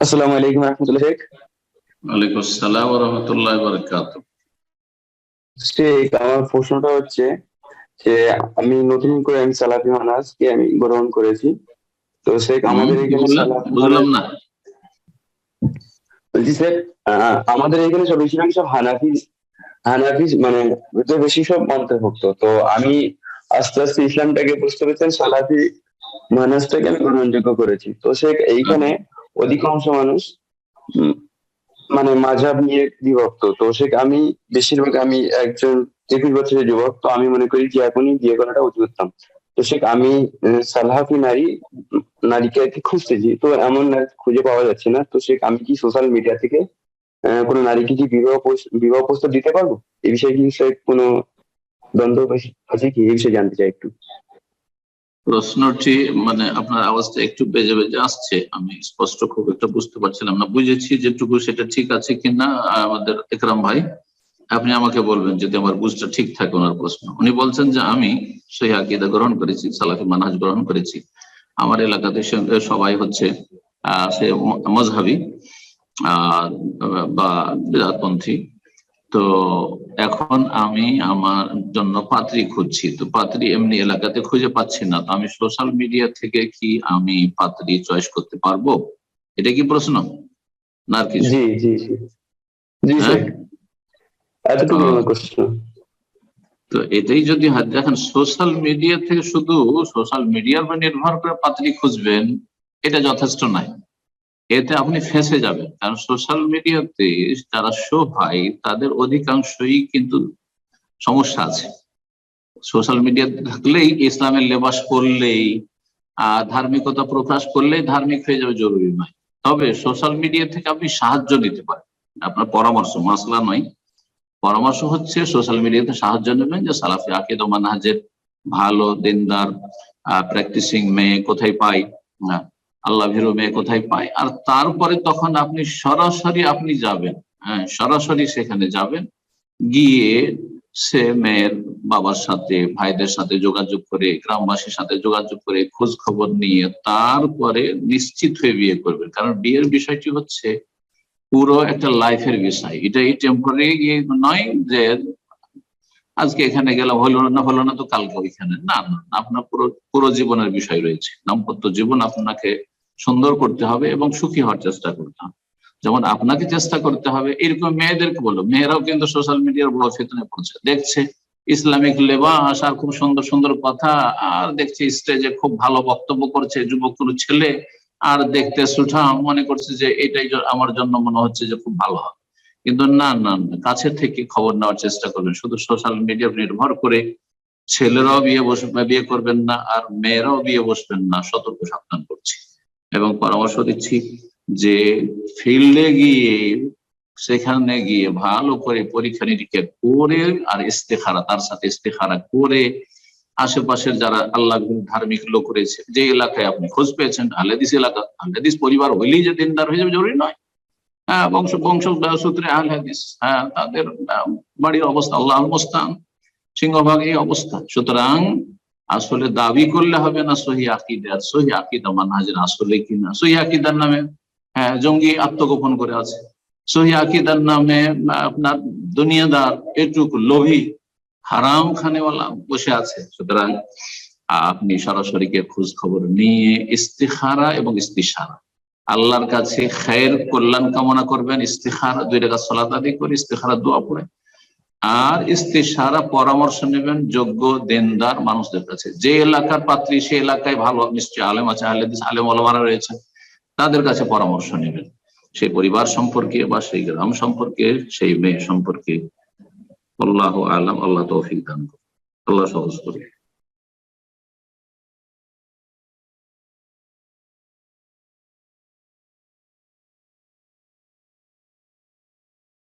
আসসালামু আলাইকুম রহমতুল্লাহ শেখ। ওয়ালাইকুম আসসালাম রহমতুল্লাহ বারকাত শেখ আমার প্রশ্নটা হচ্ছে যে আমি নতুন করে আমি সালাফি মানাজকে আমি গ্রহণ করেছি। তো শেখ আমাদের এখানে বুঝলাম না। বলছি স্যার আমাদের এখানে সব বেশিরভাগ সব হানাফি হানাফি মানে বেশি সব অন্তর্ভুক্ত। তো আমি আস্তে আস্তে ইসলামটাকে বুঝতে পেরেছেন সালাফি মানাজটাকে আমি গ্রহণযোগ্য করেছি। তো শেখ এইখানে অধিকাংশ মানুষ মানে মাঝাব নিয়ে বিভক্ত। তো শেখ আমি বেশিরভাগ আমি একজন একুশ বছরের যুবক, তো আমি মনে করি যে এখনই বিয়ে করাটা উচিত উত্তম। তো শেখ আমি সালাফি নারী, নারীকে খুঁজতেছি তো এমন খুঁজে পাওয়া যাচ্ছে না। তো শেখ আমি কি সোশ্যাল মিডিয়া থেকে কোনো নারীকে কি বিবাহ বিবাহ প্রস্তাব দিতে পারব? এই বিষয়ে কি কোনো দ্বন্দ্ব আছে কি? এই বিষয়ে জানতে চাই একটু। প্রশ্নটি মানে আপনার আওয়াজটা একটু বেজে বেজে আসছে, আমি স্পষ্ট খুব একটা বুঝতে পারছিলাম না। বুঝেছি যেটুকু সেটা ঠিক আছে কিনা, আমাদের একরাম ভাই, আপনি আমাকে বলবেন যদি আমার বুঝটা ঠিক থাকে ওনার প্রশ্ন। উনি বলছেন যে আমি সেই আকিদা গ্রহণ করেছি, সালাফি মানহাজ গ্রহণ করেছি। আমার এলাকাতে সবাই হচ্ছে, আহ, সে মজহাবি বা বিরাটপন্থী তো এখন আমি আমার জন্য পাত্রী খুঁজছি। তো পাত্রী এমনি এলাকাতে খুঁজে পাচ্ছি না। তো আমি সোশ্যাল মিডিয়া থেকে কি আমি পাত্রী চয়েস করতে পারব? এটা কি প্রশ্ন? না আর কিছু জি জি জি। জি হ্যাঁ? প্রশ্ন। তো এটাই যদি হয় দেখেন সোশ্যাল মিডিয়া থেকে শুধু সোশ্যাল মিডিয়ার উপর নির্ভর করে পাত্রী খুঁজবেন এটা যথেষ্ট নয়। এতে আপনি ফেঁসে যাবেন। কারণ সোশ্যাল মিডিয়াতে যারা শো হয় তাদের অধিকাংশই কিন্তু সমস্যা আছে। সোশ্যাল মিডিয়া থাকলেই ইসলামের লেবাস করলেই ধার্মিকতা প্রকাশ করলেই ধার্মিক হয়ে যাবে জরুরি নয়। তবে সোশ্যাল মিডিয়া থেকে আপনি সাহায্য নিতে পারেন। আপনার পরামর্শ মাসলা নয়। পরামর্শ হচ্ছে সোশ্যাল মিডিয়াতে সাহায্য নেবেন যে সালাফি আকিদ মানহাজের ভালো দিনদার প্র্যাকটিসিং মেয়ে কোথায় পাই হ্যাঁ, আল্লাহ ভীরু মেয়ে কোথায় পায়। আর তারপরে তখন আপনি সরাসরি আপনি যাবেন। হ্যাঁ সরাসরি সেখানে যাবেন। গিয়ে সে মেয়ের বাবার সাথে ভাইদের সাথে যোগাযোগ করে গ্রামবাসীর সাথে যোগাযোগ করে খোঁজ খবর নিয়ে তারপরে নিশ্চিত হয়ে বিয়ে করবেন। কারণ বিয়ের বিষয়টি হচ্ছে পুরো একটা লাইফের বিষয়। এটা এই টেম্পোরারি নয় যে আজকে এখানে গেলাম হলো না হলো না তো কালকে ওইখানে। না না, আপনার পুরো পুরো জীবনের বিষয় রয়েছে। দাম্পত্য জীবন আপনাকে সুন্দর করতে হবে এবং সুখী হওয়ার চেষ্টা করতে হবে। যেমন আপনাকে চেষ্টা করতে হবে এরকম মেয়েদেরকে বলো। মেয়েরাও কিন্তু সোশ্যাল মিডিয়ার বড় ফেতনে পড়ছে। দেখছে ইসলামিক লেবাস আর খুব সুন্দর সুন্দর কথা আর দেখছে স্টেজে খুব ভালো বক্তব্য করছে যুবক কোনো ছেলে আর দেখতে সুঠা মনে করছে যে এটাই আমার জন্য মনে হচ্ছে যে খুব ভালো হবে। কিন্তু না না না, কাছে থেকে খবর নেওয়ার চেষ্টা করবেন। শুধু সোশ্যাল মিডিয়া নির্ভর করে ছেলেরাও বিয়ে বসবে বিয়ে করবেন না আর মেয়েরাও বিয়ে বসবেন না। সতর্ক সাবধান করছি। এবং পরামর্শ দিচ্ছি যে ফিল্ডে গিয়ে, সেখানে গিয়ে ভালো করে পরীক্ষা নিরীক্ষা করে আর ইস্তেখারা, তার সাথে ইস্তেখারা করে আশেপাশের যারা আল্লাহ ধার্মিক লোক রয়েছে, যে এলাকায় আপনি খোঁজ পেয়েছেন আহলেদিস এলাকা আহলেদিস পরিবার হইলেই যে দিনদার হয়ে যাবে জরুরি নয়। হ্যাঁ বংশ বংশ সূত্রে আহলেদিস হ্যাঁ তাদের বাড়ির অবস্থা আল্লাহ মোস্তান সিংহভাগ এই অবস্থা। সুতরাং আসলে দাবি করলে হবে না সহি আকিদার সহি আকিদা মানহাজের আসলে কিনা সহি আকিদার নামে হ্যাঁ জঙ্গি আত্মগোপন করে আছে। সহি আকিদার নামে আপনার দুনিয়াদার এটুকু লোভী হারাম খানেওয়ালা বসে আছে। সুতরাং আপনি সরাসরি খোঁজ খবর নিয়ে ইস্তিখারা এবং ইস্তিসারা আল্লাহর কাছে খায়ের কল্যাণ কামনা করবেন, ইস্তিখারা, দুই রেখা সলাত আদি করে, ইস্তিখারা দোয়া পড়ে। আর ইস্তিসারা পরামর্শ নেবেন, যোগ্য, দেনদার মানুষদের কাছে। যে এলাকার পাত্রী সে এলাকায় ভালো, নিশ্চয়ই আলেম আছে আলেদিস আলেম আলমারা রয়েছে, তাদের কাছে পরামর্শ নেবেন। সেই পরিবার সম্পর্কে বা সেই গ্রাম সম্পর্কে, সেই মেয়ে সম্পর্কে, আল্লাহ আলম, আল্লাহ তৌফিক দান করুন। আল্লাহ সহজ করুন